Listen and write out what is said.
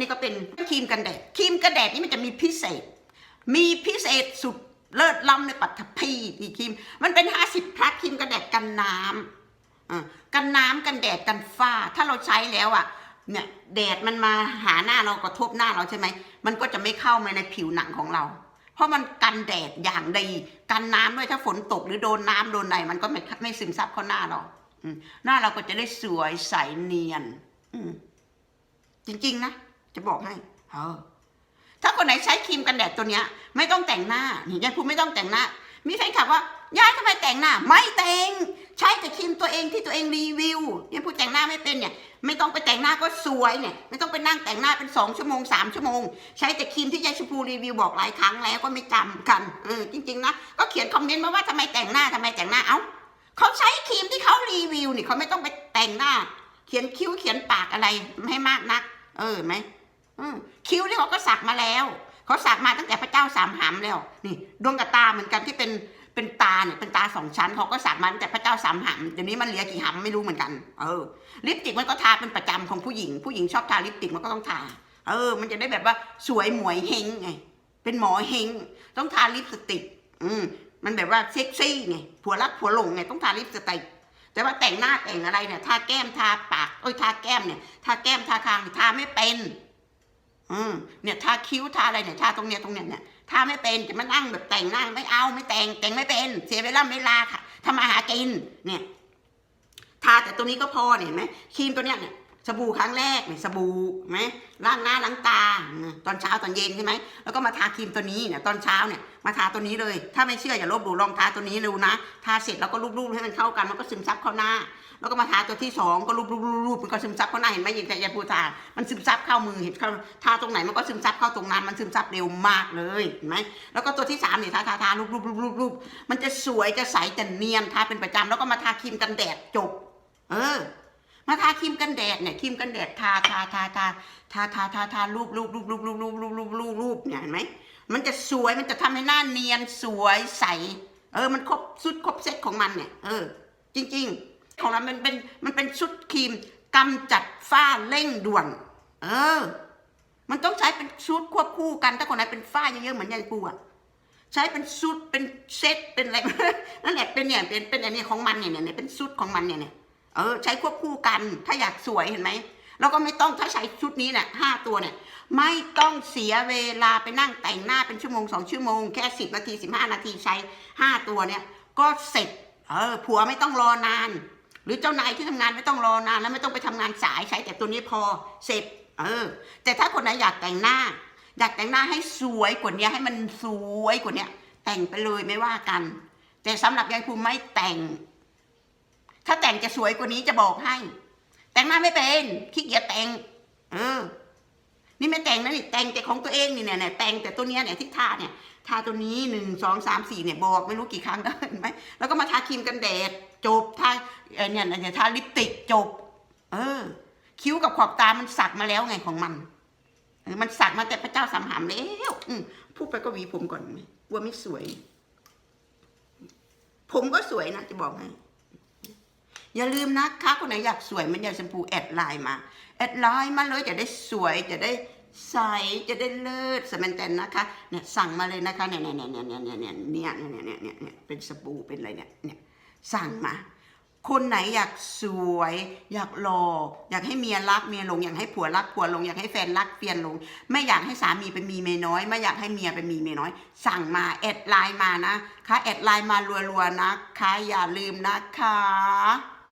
นี่ก็เป็นครีมกันแดดครีมกันแดดนี่มันจะมีพิเศษ มีพิเศษสุดเลิศล้ำในปัตภีนี่ครีม มันเป็น 50พลัสครีมกันแดดกันน้ำอะกันน้ำกันแดดกันฝ้า ถ้าเราใช้แล้วอะเนี่ยแดดมันมาหาหน้าเรากระทบหน้าเราใช่ไหม มันก็จะไม่เข้ามาในผิวหนังของเรา เพราะมันกันแดดอย่างดี กันน้ำด้วยถ้าฝนตกหรือโดนน้ำโดนไหนมันก็ไม่ไม่ซึมซับเข้าหน้าเราหน้าเราก็จะได้สวยใสเนียนอืมจริงๆนะ จะบอกให้เออถ้าคนไหนใช้ครีมกันแดดตัวเนี้ย ไม่ต้องแต่งหน้านี่ยายพูดไม่ต้องแต่งหน้า มีแฟนคลับว่ายายทำไมแต่งหน้า ไม่แต่งใช้แต่ครีมตัวเองที่ตัวเองรีวิวยายพูดแต่งหน้าไม่เป็นเนี่ย ไม่ต้องไปแต่งหน้าก็สวยเนี่ย ไม่ต้องไปนั่งแต่งหน้าเป็นสองชั่วโมงสามชั่วโมง ใช้แต่ครีมที่ยายชมพูรีวิวบอกหลายครั้งแล้วก็ไม่จำกันเออจริง ๆนะก็เขียนคอมเมนต์มาว่าทำไมแต่งหน้าทำไมแต่งหน้าเอ้าเขาใช้ครีมที่เขารีวิวนี่เขาไม่ต้องไปแต่งหน้า เขียนคิ้วเขียนปากอะไรให้มากนัก เออไหม คิ้วนี่เขาก็สักมาแล้ว เขาสักมาตั้งแต่พระเจ้าสามหำแล้ว นี่ดวงกับตาเหมือนกันที่เป็นเป็นตาเนี่ยเป็นตาสองชั้นเขาก็สักมาตั้งแต่พระเจ้าสามหำเดี๋ยวนี้มันเหลือกี่หำไม่รู้เหมือนกันเออลิปสติกมันก็ทาเป็นประจำของผู้หญิง ผู้หญิงชอบทาลิปสติกมันก็ต้องทา เออ มันจะได้แบบว่าสวยหมวยเฮงไงเป็นหมอเฮงต้องทาลิปสติก อืมมันแบบว่าเซ็กซี่ไงผัวรักผัวหลงไงต้องทาลิปสติกแต่ว่าแต่งหน้าแต่งอะไรเนี่ยทาแก้มทาปากเอ้ยทาแก้มเนี่ยทาแก้มทาคางทาไม่เป็น อืมเนี่ยทาคิ้วทาอะไรเนี่ยทาตรงเนี้ยตรงเนี้ยเนี่ยทาไม่เป็นจะมานั่งแบบแต่งหน้าไม่เอาไม่แต่งแต่งไม่เป็น เสียเวลาเวลาค่ะทำมาหากินเนี่ย ทาแต่ตัวนี้ก็พอเนี่ยเห็นไหมครีมตัวเนี้ยเนี่ย สบู่ครั้งแรกเนี่ยสบู่ไหมล้างหน้าล้างตาตอนเช้าตอนเย็นใช่ไหมแล้วก็มาทาครีมตัวนี้เนี่ยตอนเช้าเนี่ยมาทาตัวนี้เลย ถ้าไม่เชื่ออย่าลบหลู่ลองทาตัวนี้ดูนะทาเสร็จแล้วก็รูปๆให้มันเข้ากันมันก็ซึมซับเข้าหน้า แล้วก็มาทาตัวที่สองก็รูปรูปรูปรูปมันก็ซึมซับเข้าหน้าเห็นไหมยินแต่ยาพูทามันซึมซับเข้ามือเห็นเข้าทาตรงไหนมันก็ซึมซับเข้าตรงนั้นมันซึมซับเร็วมากเลยเห็นไหมแล้วก็ตัวที่สามเนี่ยทาทาทารูปรูปรูปรูปรูปมันจะสวยจะใสจะเนียนทาเป็นประจำแล้วก็มาทาครีมกันแดดจบ เออ มาทาครีมกันแดดเนี่ยครีมกันแดดทาทาทาทาทาทาทาทารูปรูปรูปรูปรูปรูปรูปรูปรูปรูปเนี่ยเห็นไหมมันจะสวยมันจะทำให้หน้าเนียนสวยใส เออ มันครบชุดครบเซ็ตของมันเนี่ย เออ จริง ๆ ของเรามันเป็นมันเป็นชุดครีมกำจัดฝ้าเร่งด่วน เออ มันต้องใช้เป็นชุดควบคู่กัน ถ้าคนไหนเป็นฝ้าเยอะๆเหมือนยายปูอะใช้เป็นชุดเป็นเซตเป็นอะไรนั่นแหละเป็นเนี่ยเป็นเป็นอันนี้ของมันเนี่ยเนี่ยเป็นชุดของมันเนี่ยเนี่ย เออ ใช้ควบคู่กัน ถ้าอยากสวยเห็นไหมแล้วก็ไม่ต้องถ้าใช้ชุดนี้เนี่ยห้าตัวเนี่ย ไม่ต้องเสียเวลาไปนั่งแต่งหน้าเป็นชั่วโมงสองชั่วโมง แค่สิบนาทีสิบห้านาทีใช้ห้าตัวเนี่ย ก็เสร็จ เออ ผัวไม่ต้องรอนาน หรือเจ้านายที่ทำงานไม่ต้องรอนาน แล้วไม่ต้องไปทำงานสายใช้แต่ตัวนี้พอเสร็จ เออ แต่ถ้าคนไหนอยากแต่งหน้า อยากแต่งหน้าให้สวยกว่านี้ให้มันสวยกว่านี้แต่งไปเลยไม่ว่ากัน แต่สำหรับยายภูมิไม่แต่ง ถ้าแต่งจะสวยกว่านี้จะบอกให้ แต่งหน้าไม่เป็นขี้เกียจแต่งเออนี่ไม่แต่งนะนี่แต่งแต่ของตัวเองนี่เนี่ยเนี่ยแต่งแต่ตัวเนี้ยเนี่ยที่ทาเนี่ยทาตัวนี้หนึ่งสองสามสี่เนี่ยบอกไม่รู้กี่ครั้งได้เห็นไหมแล้วก็มาทาครีมกันแดดจบทาเนี่ยเนี่ยทาลิปสติกจบ เออ คิ้วกับขอบตามันสักมาแล้วไงของมันมันสักมาแต่พระเจ้าสามหามแล้วอืพูดไปก็หวีผมก่อนไหมกลัวไม่สวย ผมก็สวยนะจะบอกให้ อย่าลืมนะคะคนไหนอยากสวยมันอยากชมพูแอดไลน์มา แอดไลน์มาเลยจะได้สวยจะได้ใสจะได้เลิศสแมนแตนนะคะเนี่ยสั่งมาเลยนะคะเนี่ยเนี่ยเนี่ยเนี่ยเนี่ยเนี่ยเนี่ยเนี่ยเนี่ยเนี่ยเนี่ยเป็นสบู่เป็นอะไรเนี่ยเนี่ยสั่งมา คนไหนอยากสวย อยากหล่ออยากให้เมียรักเมียหลงอยากให้ผัวรักผัวหลงอยากให้แฟนรักแฟนหลง ไม่อยากให้สามีเป็นมีเมียน้อย ไม่อยากให้เมียเป็นมีเมียน้อย สั่งมาแอดไลน์มานะคะแอดไลน์มารัวๆนะคะอย่าลืมนะคะ